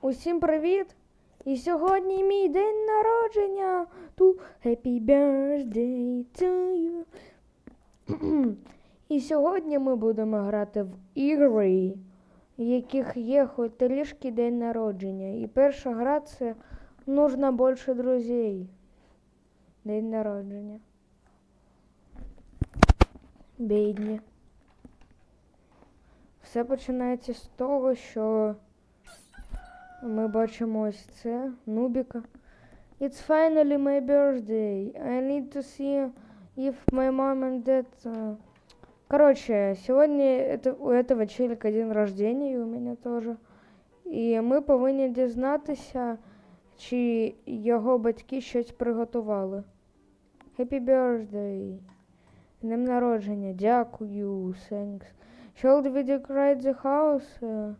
Усім привіт! І сьогодні мій день народження. Ту happy birthday to you. І сьогодні ми будемо грати в ігри, в яких є хоч трішки день народження. І перша гра це нужно більше друзей. День народження. Бідні. Все починається з того, що ми бачимо ось це, Нубіка. It's finally my birthday. I need to see if my mom and dad... uh, Короче, сегодня это, у этого челика день рождения, и у меня тоже. І ми повинні дізнатися, чи його батьки щось приготували. Happy birthday. Днем народження. Дякую. Thanks. Shall we decorate the house? Uh,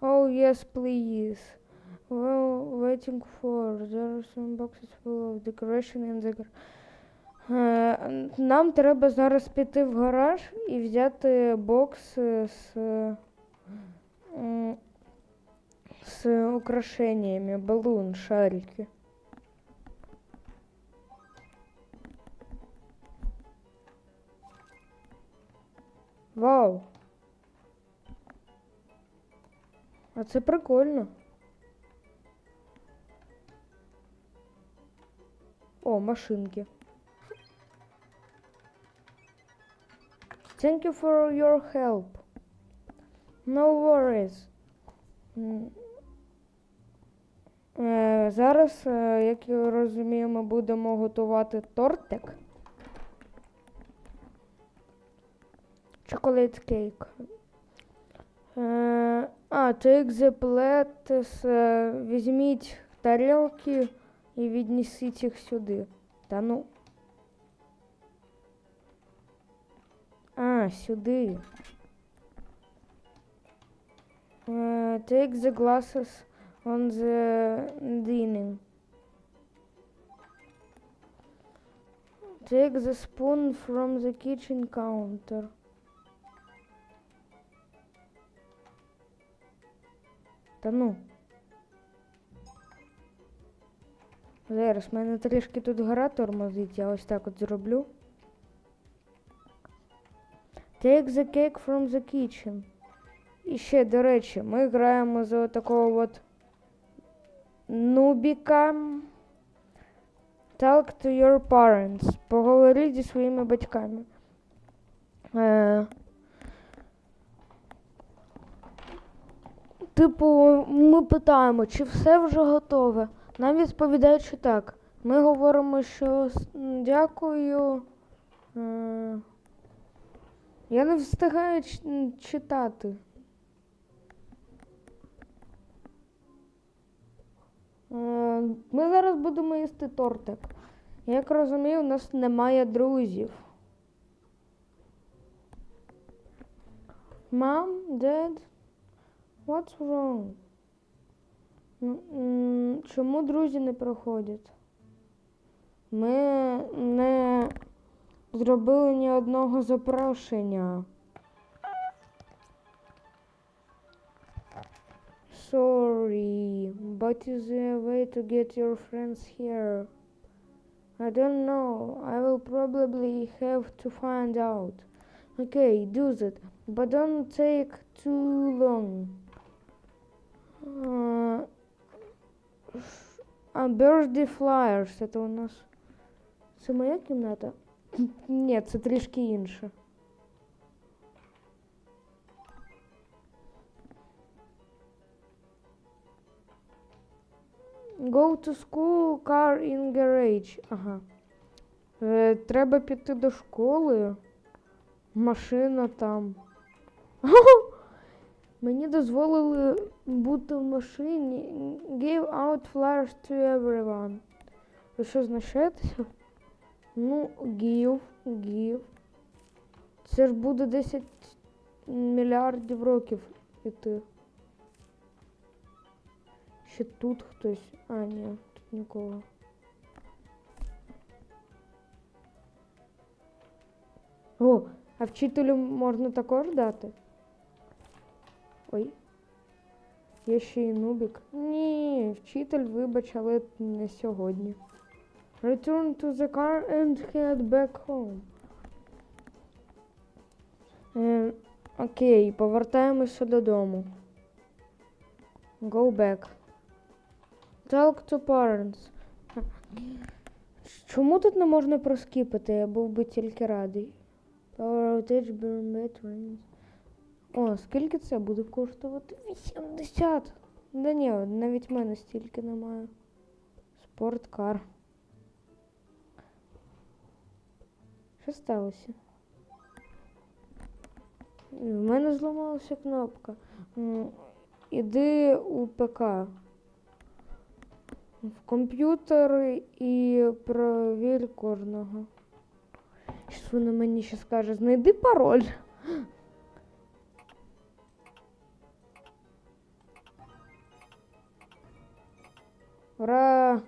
oh, yes, please. Well, waiting for. There are some boxes full of decoration in the gar- Е, Нам треба зараз піти в гараж і взяти бокс е, з, з украшеннями, балун, шарики. Вау! А це прикольно. О, машинки. Thank you for your help. No worries. Е, зараз, е, як я розумію, ми будемо готувати тортик. Chocolate cake. Е, а, take the е, візьміть тарілки і віднесіть їх сюди. Та ну. А, сюди. Е, take the glasses on the dining. Take the spoon from the kitchen counter. Та ну. Зараз в мене трішки тут гра тормозить, я ось так от зроблю. Take the cake from the kitchen. І ще, до речі, ми граємо за такого от нубіка. Talk to your parents. Поговоріть зі своїми батьками. Е, Типу, ми питаємо, чи все вже готове. Нам відповідають, що так. Ми говоримо, що дякую. Е, Я не встигаю читати. Е, Ми зараз будемо їсти тортик. Як розумію, у нас немає друзів. Mom, Dad, what's wrong? Чому друзі не приходять? Ми не зробили ні одного запрошення. Sorry, but is there a way to get your friends here? I don't know. I will probably have to find out. Okay, do that, but don't take too long. А birthday flyers, це у нас. Це моя кімната? Ні, це трішки інше. Go to school, car in garage. Ага. Е, треба піти до школи. Машина там. Мені дозволили бути в машині. Give out flyers to everyone. Ви що знущаєтеся? Ну, give, give. Це ж буде 10 мільярдів років іти. Ще тут хтось. А, ні, тут нікого. О, а вчителю можна також дати? Ой. Є ще й нубік. Ні, вчитель, вибач, але не сьогодні. Return to the car and head back home. Е, окей, повертаємося додому. Go back. Talk to parents. Чому тут не можна проскіпити? Я був би тільки радий. Power outage burn batteries. О, скільки це буде коштувати? 80. Да ні, навіть в мене стільки немає. Спорткар. Що сталося? В мене зламалася кнопка. Іди у ПК. В комп'ютер і провір кожного. Щось вона мені ще скаже, знайди пароль. Ура!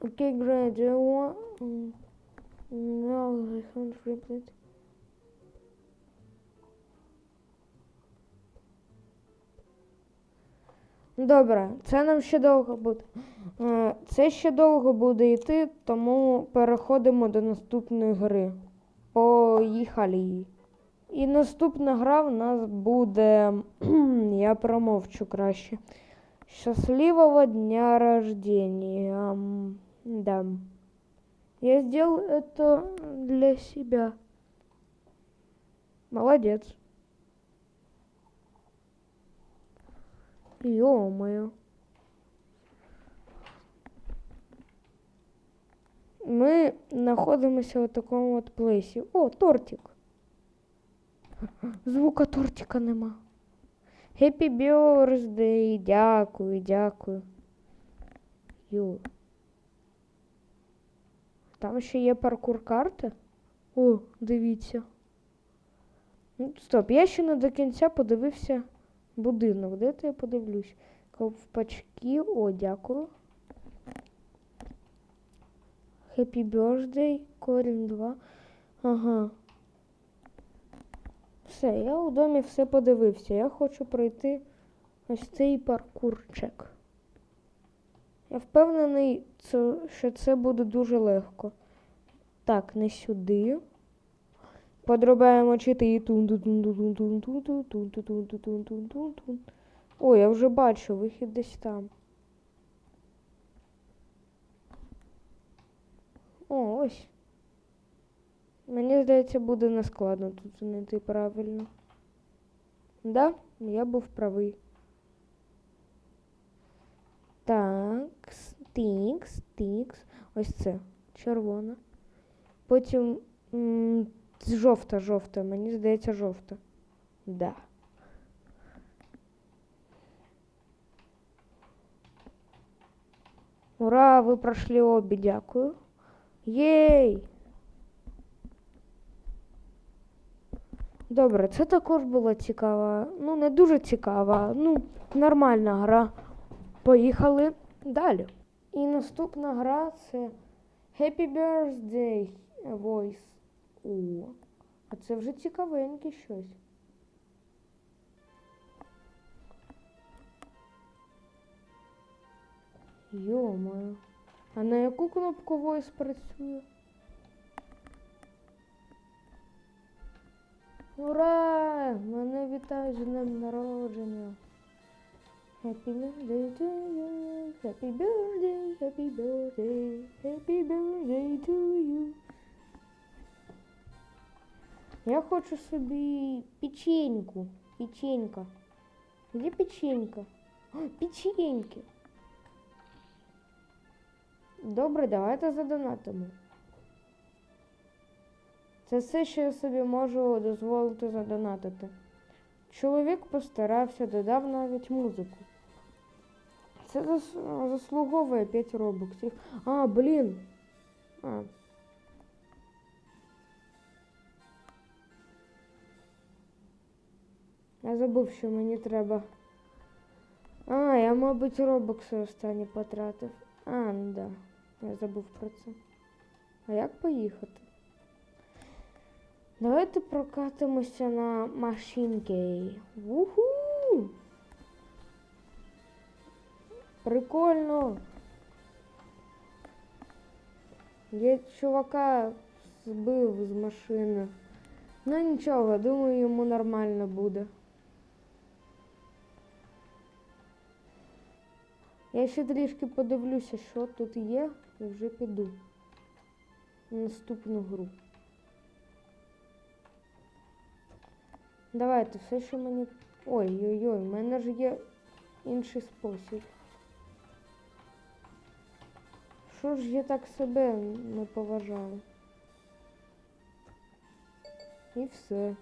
Okay, great. Do you want... Добре, це нам ще довго буде. Е, Це ще довго буде йти, тому переходимо до наступної гри. Поїхали. І наступна гра в нас буде. Я промовчу краще. Счастливого дня рождения. Да. Я сделал это для себя. Молодец. Ё-моё. Ми знаходимося у такому от плейсі. О, тортик. Звука тортика нема. Happy birthday. Дякую, дякую. Йо. Там ще є паркур карти. О, дивіться. Ну, стоп, я ще не до кінця подивився будинок. Де то я подивлюсь? Ковпачки. О, дякую. Happy birthday, корінь 2. Ага. Все, я у домі все подивився. Я хочу пройти ось цей паркурчик. Я впевнений, що це буде дуже легко. Так, не сюди. Подрубаємо чити. Тун-тун-тун-тун-тун-тун-тун-тун-тун-тун-тун-тун. О, я вже бачу, вихід десь там. О, ось. Мені здається, буде нескладно тут знайти правильно. Да, я був правий. Так, стікс, стікс. Ось це. Червона. Потім м, жовта, жовта. Мені здається, жовта. Да. Ура, ви пройшли обі, дякую. Єй! Добре, це також була цікава. Ну, не дуже цікава, ну, нормальна гра. Поїхали далі. І наступна гра це Happy Birthday Voice. О, а це вже цікавеньке щось. Йо-моє. А на яку кнопку Voice працює? Ура! Мене вітають з днем народження. Happy birthday to you, happy birthday, happy birthday, happy birthday to you. Я хочу собі печеньку. Печенька. Где печенька? О, печеньки. Добре, давайте задонатимо. Це все, що я собі можу дозволити задонатити. Чоловік постарався, додав навіть музику. Це зас- заслуговує 5 робоксів. А, блін. А. Я забув, що мені треба. А, я, мабуть, робокси останні потратив. А, ну да. Я забув про це. А як поїхати? Давайте прокатимося на машинки. Уху! Прикольно. Я чувака збив з машини. Ну нічого, думаю, йому нормально буде. Я ще трішки подивлюся, що тут є, і вже піду на наступну гру. Давайте, все, що мені. Ой-ой-ой, в мене ж є інший спосіб. Що ж я так себе не поважаю? І все.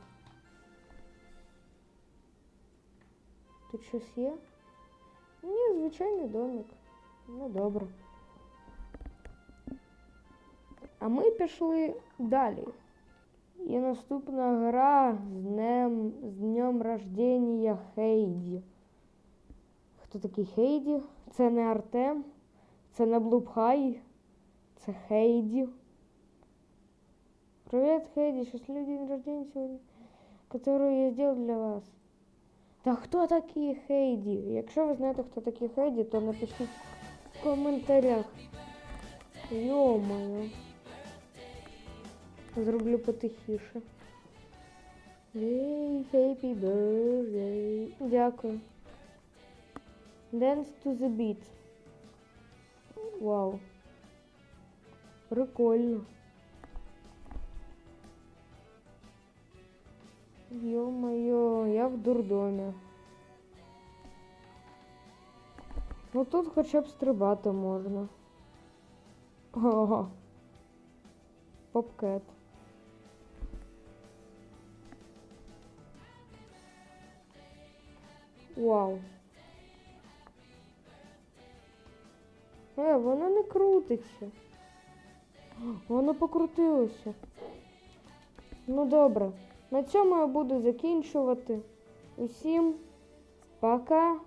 Тут щось є? Ні, звичайний домик. Ну добре. А ми пішли далі. І наступна гра з днем, з днем рождення Хейді. Хто такий Хейді? Це не Артем, це не Блубхай, це Хейді. Привет, Хейди, счастливый день рождения сегодня, который я сделал для вас. Та хто такі Хейді? Якщо ви знаєте, хто такі Хейді, то напишіть в коментарях. Йо-моє. Зроблю потихіше. Ей, happy birthday. Дякую. Dance to the beat. Вау. Прикольно. Ё-моё, я в дурдомі. Ну тут хоча б стрибати можна. Ого. Попкет. Вау. Е, воно не крутиться. Воно покрутилося. Ну добре. На цьому я буду закінчувати. Усім пока.